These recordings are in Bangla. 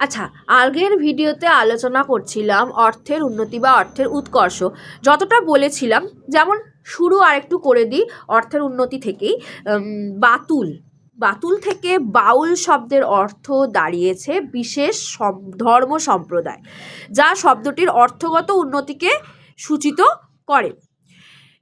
আচ্ছা আগের ভিডিওতে আলোচনা করছিলাম অর্থের উন্নতি বা অর্থের উৎকর্ষ। যতটা বলেছিলাম, যেমন শুরু আরেকটু করে দিই, অর্থের উন্নতি থেকেই। বাতুল। বাতুল থেকে বাউল শব্দের অর্থ দাঁড়িয়েছে বিশেষ ধর্ম সম্প্রদায়, যা শব্দটির অর্থগত উন্নতিকে সূচিত করে।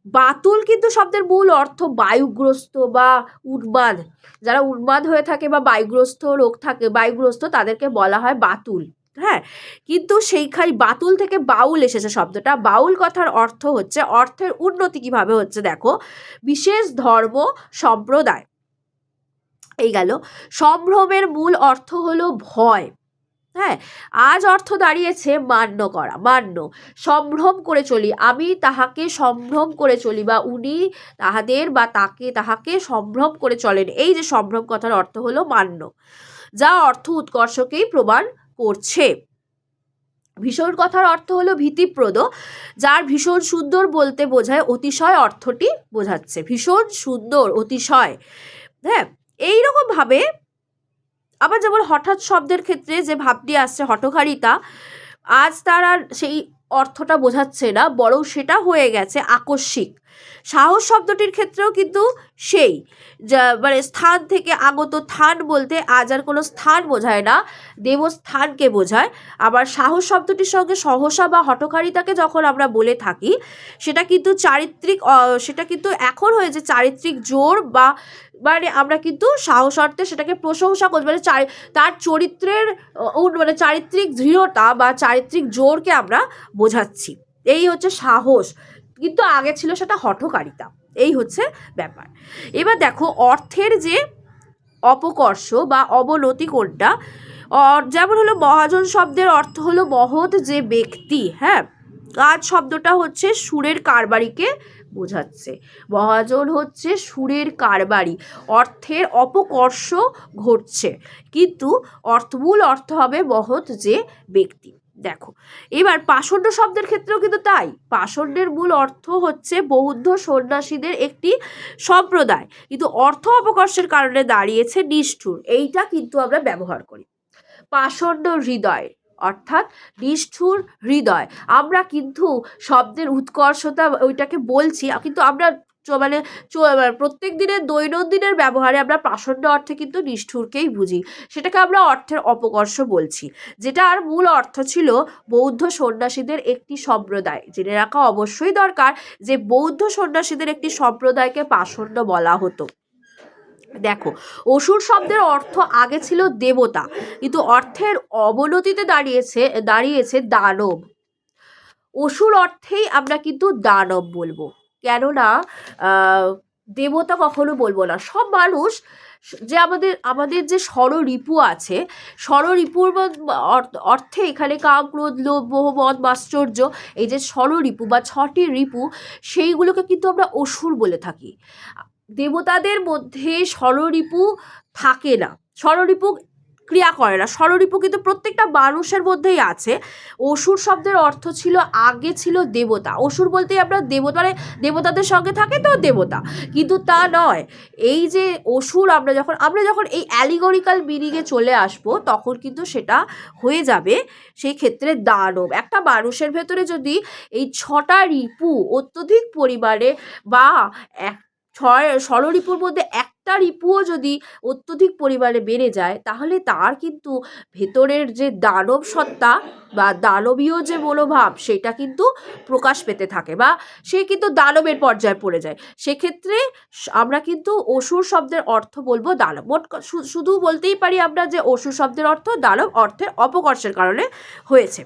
বাতুল কিন্তু শব্দের মূল অর্থ বায়ুগ্রস্ত বা উন্মাদ। যারা উন্মাদ হয়ে থাকে বা বায়ুগ্রস্ত রোগ থাকে, বায়ুগ্রস্ত তাদেরকে বলা হয় বাতুল। হ্যাঁ কিন্তু সেইখানে বাতুল থেকে বাউল এসেছে শব্দটা। বাউল কথার অর্থ হচ্ছে অর্থের উন্নতি কীভাবে হচ্ছে দেখো, বিশেষ ধর্ম, সম্প্রদায়। এই গেল। সম্ভ্রমের মূল অর্থ হলো ভয়। হ্যাঁ আজ অর্থ দাঁড়িয়েছে মান্য করা, মান্য। সম্ভ্রম করে চলি, আমি তাহাকে সম্ভ্রম করে চলি বা উনি তাহাদের বা তাকে, তাহাকে সম্ভ্রম করে চলেন। এই যে সম্ভ্রম কথার অর্থ হলো মান্য, যা অর্থ উৎকর্ষকেই প্রমাণ করছে। ভীষণ কথার অর্থ হলো ভীতিপ্রদ, যার ভীষণ সুন্দর বলতে বোঝায় অতিশয় অর্থটি বোঝাচ্ছে। ভীষণ সুন্দর, অতিশয় হ্যাঁ এইরকমভাবে আবার যেমন হঠাৎ শব্দের ক্ষেত্রে যে ভাবটি আসছে, হঠকারিতা, আজ তার আর সেই অর্থটা বোঝাচ্ছে না, বরং সেটা হয়ে গেছে আকস্মিক। সাহস শব্দটির ক্ষেত্রেও কিন্তু সেই। যা মানে স্থান থেকে আগত থান বলতে আজ আর কোনো স্থান বোঝায় না, দেবস্থানকে বোঝায়। আবার সাহস শব্দটির সঙ্গে সহসা বা হঠকারিতাকে যখন আমরা বলে থাকি, সেটা কিন্তু চারিত্রিক সেটা কিন্তু এখন হয়েছে চারিত্রিক জোর বা মানে আমরা কিন্তু সাহস অর্থে সেটাকে প্রশংসা করছি। মানে তার চরিত্রের মানে চারিত্রিক দৃঢ়তা বা চারিত্রিক জোরকে আমরা বোঝাচ্ছি। এই হচ্ছে সাহস। কিন্তু আগে ছিল সেটা হঠকারিতা। এই হচ্ছে ব্যাপার। এবার দেখো, অর্থের যে অপকর্ষ বা অবনতি কোনটা যেমন হলো মহাজন শব্দের অর্থ হলো মহৎ যে ব্যক্তি হ্যাঁ? কাজ শব্দটা হচ্ছে সুরের কারবারিকে বোঝাচ্ছে। মহাজন হচ্ছে সুরের কারবারি। অর্থের অপকর্ষ ঘটছে। কিন্তু অর্থ, মূল অর্থ হবে মহৎ যে ব্যক্তি। দেখো, এবার পাষণ্ড শব্দের ক্ষেত্রেও কিন্তু তাই। পাষণ্ডের মূল অর্থ হচ্ছে বৌদ্ধ সন্ন্যাসীদের একটি সম্প্রদায়। কিন্তু অর্থ অপকর্ষের কারণে দাঁড়িয়েছে নিষ্ঠুর। এইটা কিন্তু আমরা ব্যবহার করি। পাষণ্ড হৃদয়, অর্থাৎ নিষ্ঠুর হৃদয়। আমরা কিন্তু শব্দের উৎকর্ষতা ওইটাকে বলছি, কিন্তু আমরা মানে প্রত্যেক দিনের দৈনন্দিনের ব্যবহারে আমরা প্রাসন্ন অর্থে কিন্তু নিষ্ঠুরকেই বুঝি। সেটাকে আমরা অর্থের অপকর্ষ বলছি। যেটা আর মূল অর্থ ছিল বৌদ্ধ সন্ন্যাসীদের একটি সম্প্রদায়। জেনে রাখা অবশ্যই দরকার যে বৌদ্ধ সন্ন্যাসীদের একটি সম্প্রদায়কে পাষণ্ড বলা হতো। দেখো, অসুর শব্দের অর্থ আগে ছিল দেবতা, কিন্তু অর্থের অবনতিতে দাঁড়িয়েছে দাঁড়িয়েছে দানব। অসুর অর্থেই আমরা কিন্তু দানব বলব। কেননা দেবতা কখনো বলব না। সব মানুষ যে আমাদের আমাদের যে ষড়রিপু আছে ষড়রিপুর অর্থে এখানে কাম, ক্রোধ, লোভ, মোহ, মদ, মাশ্চর্য, এই যে ষড়রিপু বা ছটি রিপু, সেইগুলোকে কিন্তু আমরা অসুর বলে থাকি। দেবতাদের মধ্যে ষড়রিপু থাকে না। ষড়রিপু ক্রিয়া করে না। ষড়রিপু কিন্তু প্রত্যেকটা মানুষের মধ্যেই আছে। অসুর শব্দের অর্থ ছিল, আগে ছিল দেবতা। অসুর বলতে আমরা দেবতা মানে দেবতাদের সঙ্গে থাকে তো দেবতা। কিন্তু তা নয়। এই যে অসুর, আমরা যখন আমরা যখন এই অ্যালিগরিক্যাল মিনিংয়ে চলে আসব, তখন কিন্তু সেটা হয়ে যাবে। সেই ক্ষেত্রে দানব। একটা মানুষের ভেতরে যদি এই ছটা রিপু অত্যধিক পরিমাণে বা এক, ছয় ষড়রিপুর মধ্যে একটা রিপুও যদি অত্যধিক পরিমাণে বেড়ে যায়, তাহলে তার কিন্তু ভেতরের যে দানব সত্তা বা দানবীয় যে মনোভাব, সেটা কিন্তু প্রকাশ পেতে থাকে বা সে কিন্তু দানবের পর্যায়ে পড়ে যায়। সেক্ষেত্রে আমরা কিন্তু অসুর শব্দের অর্থ বলব দানব। মোট শুধু বলতেই পারি আমরা যে অসুর শব্দের অর্থ দানব অর্থের অপকর্ষের কারণে হয়েছে।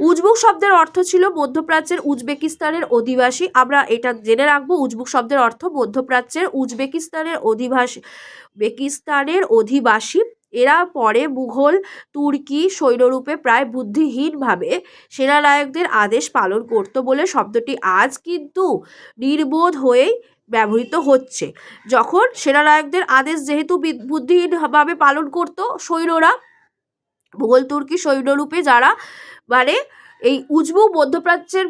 উজবুক শব্দের অর্থ ছিল মধ্যপ্রাচ্যের উজবেকিস্তানের অধিবাসী। আমরা এটা জেনে রাখব, উজবুক শব্দের অর্থ মধ্যপ্রাচ্যের উজবেকিস্তানের অধিবাসী বেকিস্তানের অধিবাসী। এরা পরে মুঘল, তুর্কি সৈন্যরূপে প্রায় বুদ্ধিহীনভাবে সেনানায়কদের আদেশ পালন করত বলে শব্দটি আজ কিন্তু নির্বোধ হয়েই ব্যবহৃত হচ্ছে। যখন সেনানায়কদের আদেশ যেহেতু বুদ্ধিহীনভাবে পালন করত, সৈন্যরা মুঘল তুর্কি সৈন্যরূপে যারা মানে এই উজবুক মধ্যপ্রাচ্যের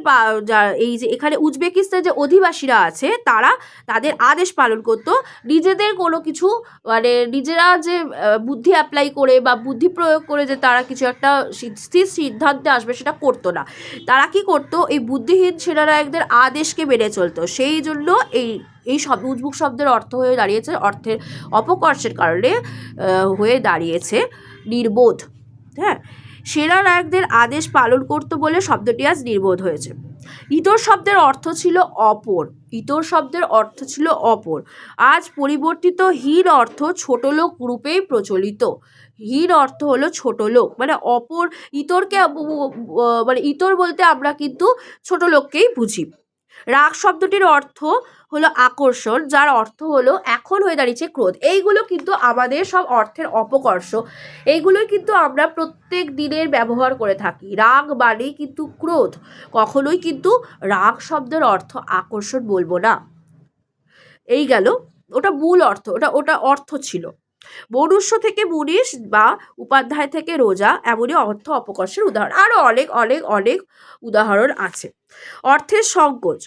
এই যে এখানে উজবেকিস্তান যে অধিবাসীরা আছে, তারা তাদের আদেশ পালন করতো। নিজেদের কোনো কিছু মানে নিজেরা যে বুদ্ধি অ্যাপ্লাই করে বা বুদ্ধি প্রয়োগ করে যে তারা কিছু একটা স্থির সিদ্ধান্তে আসবে সেটা করতো না। তারা কি করতো? এই বুদ্ধিহীন সেনানায়কদের আদেশকে মেনে চলতো। সেই জন্য এই এই শব্দ উজবুক শব্দের অর্থ হয়ে দাঁড়িয়েছে, অর্থের অপকর্ষের কারণে হয়ে দাঁড়িয়েছে নির্বোধ। হ্যাঁ? সেনা নায়কদের আদেশ পালন করতো বলে শব্দটি আজ নির্বোধ হয়েছে। ইতর শব্দের অর্থ ছিল অপর, ইতর শব্দের অর্থ ছিল অপর। আজ পরিবর্তিত হীন অর্থ ছোট লোক রূপেই প্রচলিত। হীন অর্থ হলো ছোট লোক মানে অপর, ইতরকে মানে ইতর বলতে আমরা কিন্তু ছোট লোককেই বুঝি। রাগ শব্দটির অর্থ হলো আকর্ষণ, যার অর্থ হলো এখন হয়ে দাঁড়িয়েছে ক্রোধ। এইগুলো কিন্তু আমাদের সব অর্থের অপকর্ষ। এইগুলোই কিন্তু আমরা প্রত্যেক দিনের ব্যবহার করে থাকি। রাগ মানেই কিন্তু ক্রোধ। কখনোই কিন্তু রাগ শব্দের অর্থ আকর্ষণ বলব না। এই গেল। ওটা মূল অর্থ। ওটা ওটা অর্থ ছিল। মনুষ্য থেকে মুনিশ বা উপাধ্যায় থেকে রোজা এমনই অর্থ অপকর্ষের উদাহরণ। আরও অনেক অনেক অনেক উদাহরণ আছে। অর্থের সংকোচ।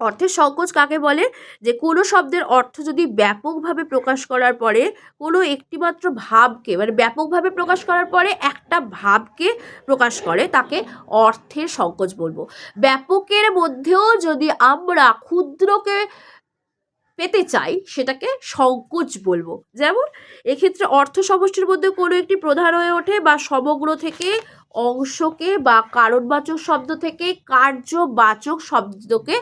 অর্থের সংকোচ কাকে বলে? যে কোনো শব্দের অর্থ যদি ব্যাপকভাবে প্রকাশ করার পরে কোনো একটিমাত্র ভাবকে মানে ব্যাপকভাবে প্রকাশ করার পরে একটা ভাবকে প্রকাশ করে, তাকে অর্থের সংকোচ বলব। ব্যাপকের মধ্যেও যদি আমরা ক্ষুদ্রকে পেতে চাই সেটাকে সংকোচ বলব। যেমন এক্ষেত্রে অর্থ সমষ্টির মধ্যে কোনো একটি প্রধান হয়ে ওঠে বা সমগ্র থেকে অংশকে বা কারণবাচক শব্দ থেকে কার্যবাচক শব্দকে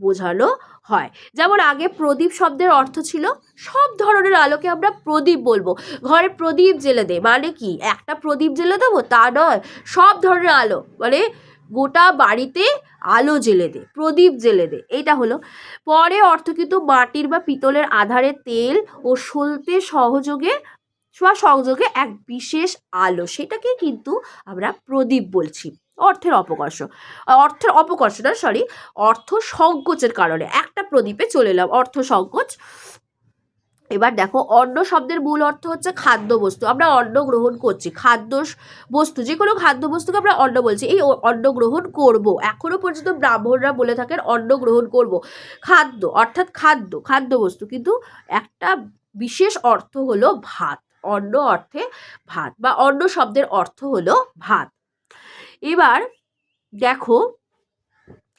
বোঝানো হয়। যেমন আগে প্রদীপ শব্দের অর্থ ছিল সব ধরনের আলোকে আমরা প্রদীপ বলব। ঘরে প্রদীপ জেলে দে মানে কি? একটা প্রদীপ জেলে দেবো? তা নয়। সব ধরনের আলো মানে গোটা বাড়িতে আলো জেলে দে, প্রদীপ জেলে দে, এইটা হলো। পরে অর্থ কিন্তু মাটির বা পিতলের আধারে তেল ও সলতে সহযোগে, বা সংযোগে এক বিশেষ আলো সেটাকে কিন্তু আমরা প্রদীপ বলছি, অর্থের অপকর্ষ। অর্থের অপকর্ষটা সরি অর্থ সংকোচের কারণে, একটা প্রদীপে চলে এলাম, অর্থ সংকোচ। এবার দেখো, অন্ন শব্দের মূল অর্থ হচ্ছে খাদ্য বস্তু। আমরা অন্ন গ্রহণ করছি, খাদ্য বস্তু যে কোনো খাদ্য বস্তুকে আমরা অন্ন বলছি। এই অন্ন গ্রহণ করব। এখনও পর্যন্ত ব্রাহ্মণরা বলে থাকেন অন্ন গ্রহণ করব। খাদ্য, অর্থাৎ খাদ্য খাদ্য বস্তু। কিন্তু একটা বিশেষ অর্থ হলো ভাত। অন্ন অর্থে ভাত বা অন্ন শব্দের অর্থ হলো ভাত। এবার দেখো,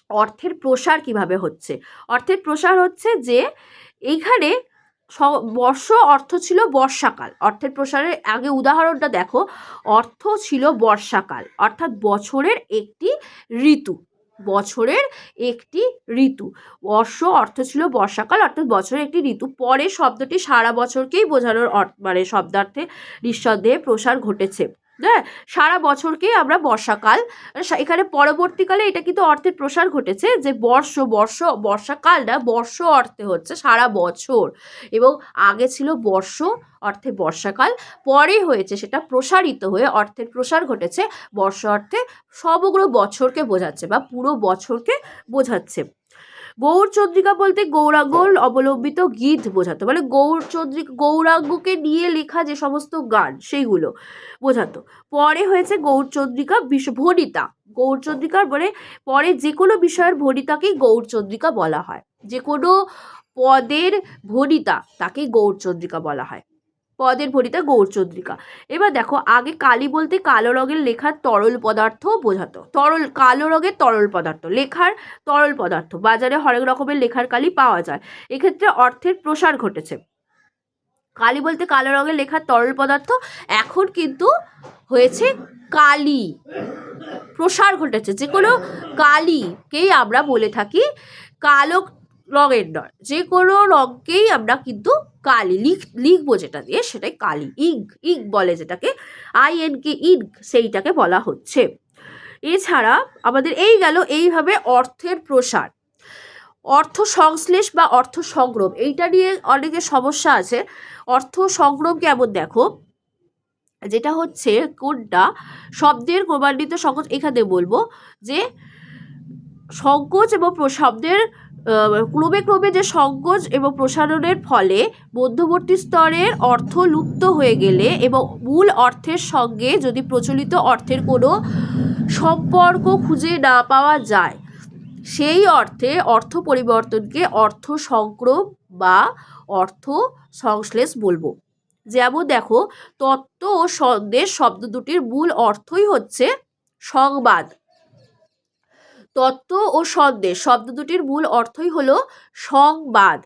অর্থের প্রসার কীভাবে হচ্ছে? অর্থের প্রসার হচ্ছে যে, এইখানে বর্ষ অর্থ ছিল বর্ষাকাল। অর্থের প্রসারের আগে উদাহরণটা দেখো। অর্থ ছিল বর্ষাকাল, অর্থাৎ বছরের একটি ঋতু। বছরের একটি ঋতু। বর্ষ অর্থ ছিল বর্ষাকাল, অর্থাৎ বছরের একটি ঋতু। পরে শব্দটি সারা বছরকেই বোঝানোর মানে শব্দার্থে নিঃসন্দেহে প্রসার ঘটেছে। হ্যাঁ সারা বছরকেই আমরা বর্ষাকাল এখানে পরবর্তীকালে এটা কিন্তু অর্থের প্রসার ঘটেছে যে বর্ষ বর্ষ, বর্ষাকাল না, বর্ষ অর্থে হচ্ছে সারা বছর। এবং আগে ছিল বর্ষ, অর্থে বর্ষাকাল, পরে হয়েছে সেটা প্রসারিত হয়ে অর্থের প্রসার ঘটেছে, বর্ষ অর্থে সমগ্র বছরকে বোঝাচ্ছে বা পুরো বছরকে বোঝাচ্ছে। গৌরচন্দ্রিকা বলতে গৌরাঙ্গ অবলম্বিত গীত বোঝাতো। মানে গৌরচন্দ্রিকা গৌরাঙ্গকে নিয়ে লেখা যে সমস্ত গান সেইগুলো বোঝাতো। পরে হয়েছে গৌরচন্দ্রিকা বিষ ভণিতা গৌরচন্দ্রিকার মানে পরে যে কোনো বিষয়ের ভণিতাকেই গৌরচন্দ্রিকা বলা হয়। যে কোনো পদের ভণিতা তাকেই গৌরচন্দ্রিকা বলা হয়। পদের ভণিতা গৌরচন্দ্রিকা। এবার দেখো, আগে কালি বলতে কালো রঙের লেখার তরল পদার্থ বোঝাতো। তরল, কালো রঙের তরল পদার্থ, লেখার তরল পদার্থ। বাজারে হরেক রকমের লেখার কালি পাওয়া যায়। এক্ষেত্রে অর্থের প্রসার ঘটেছে। কালি বলতে কালো রঙের লেখার তরল পদার্থ এখন কিন্তু হয়েছে কালি। প্রসার ঘটেছে। যে কোনো কালিকেই আমরা বলে থাকি কালো রঙের নয়। যে কোনো রঙকেই আমরা কিন্তু কালি লিখ, লিখব যেটা দিয়ে সেটাই কালি ইঙ্ক ইঙ্ক বলে যেটাকে, আই এন কে ইঙ্ক সেইটাকে বলা হচ্ছে। এছাড়া আমাদের এই গেল এইভাবে অর্থের প্রসার। অর্থ সংশ্লেষ বা অর্থ সংগ্রহ, এইটা নিয়ে অনেকের সমস্যা আছে। অর্থ সংগ্রহ কেমন দেখো? যেটা হচ্ছে কোনটা? শব্দের ক্রমান্বিত সংকোচ এখানে বলব যে সংকোচ এবং শব্দের ক্রমে ক্রমে যে সংকোচ এবং প্রসারণের ফলে মধ্যবর্তী স্তরের অর্থ লুপ্ত হয়ে গেলে এবং মূল অর্থের সঙ্গে যদি প্রচলিত অর্থের কোনো সম্পর্ক খুঁজে না পাওয়া যায়, সেই অর্থে অর্থ পরিবর্তনকে অর্থ সংক্রম বা অর্থ সংশ্লেষ বলব। যেমন দেখো, তত্ত্ব ও সন্দেশ শব্দ দুটির মূল অর্থই হচ্ছে সংবাদ। তত্ত্ব ও সন্দেশ শব্দ দুটির মূল অর্থই হলো সংবাদ।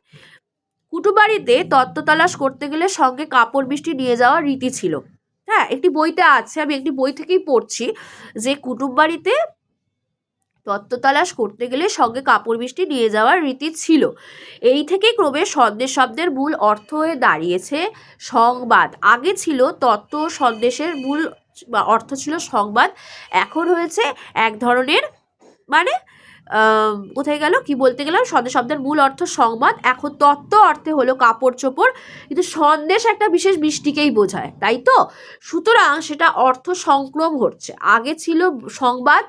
কুটুবাড়িতে তত্ত্ব তালাশ করতে গেলে সঙ্গে কাপড় বৃষ্টি নিয়ে যাওয়ার রীতি ছিল। হ্যাঁ একটি বইতে আছে, আমি একটি বই থেকেই পড়ছি যে কুটুম বাড়িতে তত্ত্ব তালাশ করতে গেলে সঙ্গে কাপড় বৃষ্টি নিয়ে যাওয়ার রীতি ছিল। এই থেকে ক্রমে সন্দেশ শব্দের মূল অর্থ হয়ে দাঁড়িয়েছে সংবাদ। আগে ছিল তত্ত্ব সন্দেশের মূল অর্থ ছিল সংবাদ, এখন হয়েছে এক ধরনের মানে কোথায় গেল? কি বলতে গেলাম? সন্দেশ শব্দের মূল অর্থ সংবাদ। এখন তত্ত্ব অর্থে হলো কাপড় চোপড়। কিন্তু সন্দেশ একটা বিশেষ মিষ্টিকেই বোঝায়, তাই তো? সুতরাং সেটা অর্থ সংক্রম ঘটছে। আগে ছিল সংবাদ,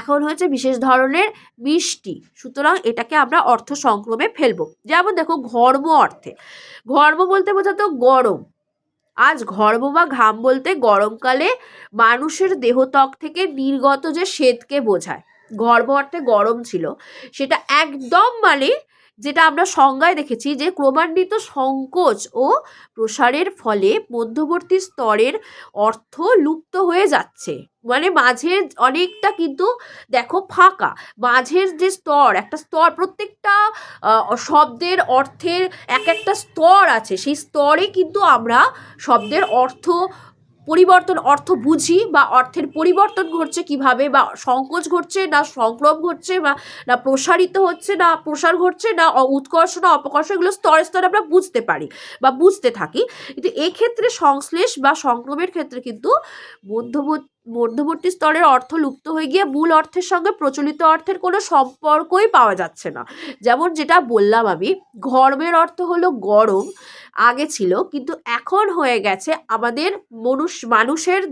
এখন হয়েছে বিশেষ ধরনের মিষ্টি। সুতরাং এটাকে আমরা অর্থ সংক্রমে ফেলব। যেমন দেখো, ঘর্ম অর্থে। ঘর্ম বলতে বোঝাতো গরম। আজ ঘর্ম বা ঘাম বলতে গরমকালে মানুষের দেহত্বক থেকে নির্গত যে শ্বেতকে বোঝায়। গর্ভ অর্থে গরম ছিল, সেটা একদম মানে যেটা আমরা সংজ্ঞায় দেখেছি যে ক্রমান্বিত সংকোচ ও প্রসারের ফলে মধ্যবর্তী স্তরের অর্থ লুপ্ত হয়ে যাচ্ছে। মানে মাঝের অনেকটা কিন্তু দেখো ফাঁকা, মাঝের যে স্তর, একটা স্তর, প্রত্যেকটা শব্দের অর্থের এক একটা স্তর আছে, সেই স্তরে কিন্তু আমরা শব্দের অর্থ পরিবর্তন অর্থ বুঝি বা অর্থের পরিবর্তন ঘটছে কীভাবে বা সংকোচ ঘটছে না সংক্রম ঘটছে বা না প্রসারিত হচ্ছে না প্রসার ঘটছে না উৎকর্ষ না অপকর্ষ, এগুলো স্তরে স্তরে আমরা বুঝতে পারি বা বুঝতে থাকি। কিন্তু এক্ষেত্রে সংশ্লেষ বা সংক্রমের ক্ষেত্রে কিন্তু মধ্যবর্তী মধ্যবর্তী স্তরের অর্থ লুপ্ত হয়ে গিয়ে মূল অর্থের সঙ্গে প্রচলিত অর্থের কোনো সম্পর্কই পাওয়া যাচ্ছে না। যেমন যেটা বললাম আমি, ঘর্মের অর্থ হলো গরম, আগে ছিল, কিন্তু এখন হয়ে গেছে আমাদের মনুষ, মানুষের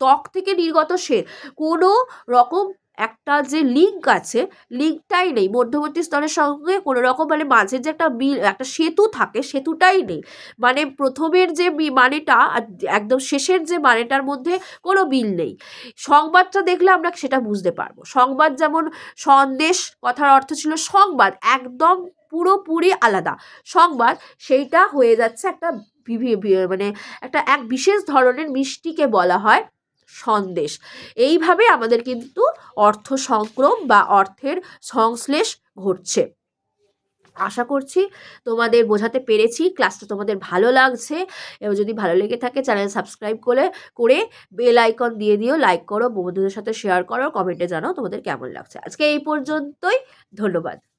ত্বক থেকে নির্গত সে কোনো রকম একটা যে লিঙ্ক আছে লিঙ্কটাই নেই। মধ্যবর্তী স্তরের সঙ্গে কোনো রকম মানে মাঝে যে একটা বিল একটা সেতু থাকে, সেতুটাই নেই। মানে প্রথমের যে মানেটা একদম শেষের যে মানেটার মধ্যে কোনো বিল নেই। সংবাদটা দেখলে আমরা সেটা বুঝতে পারব। সংবাদ যেমন সন্দেশ, কথার অর্থ ছিল সংবাদ, একদম পুরোপুরি আলাদা। সংবাদ সেইটা হয়ে যাচ্ছে একটা মানে একটা এক বিশেষ ধরনের মিষ্টিকে বলা হয়। সন্দেশ। এইভাবে আমাদের কিন্তু অর্থ সংক্রম বা অর্থের সংশ্লেষ ঘটছে। আশা করছি তোমাদের বোঝাতে পেরেছি, ক্লাসটা তোমাদের ভালো লাগছে। এবং যদি ভালো লেগে থাকে চ্যানেল সাবস্ক্রাইব করে করে বেল আইকন দিয়ে দিও, লাইক করো, বন্ধুদের সাথে শেয়ার করো, কমেন্টে জানাও তোমাদের কেমন লাগছে। আজকে এই পর্যন্তই, ধন্যবাদ।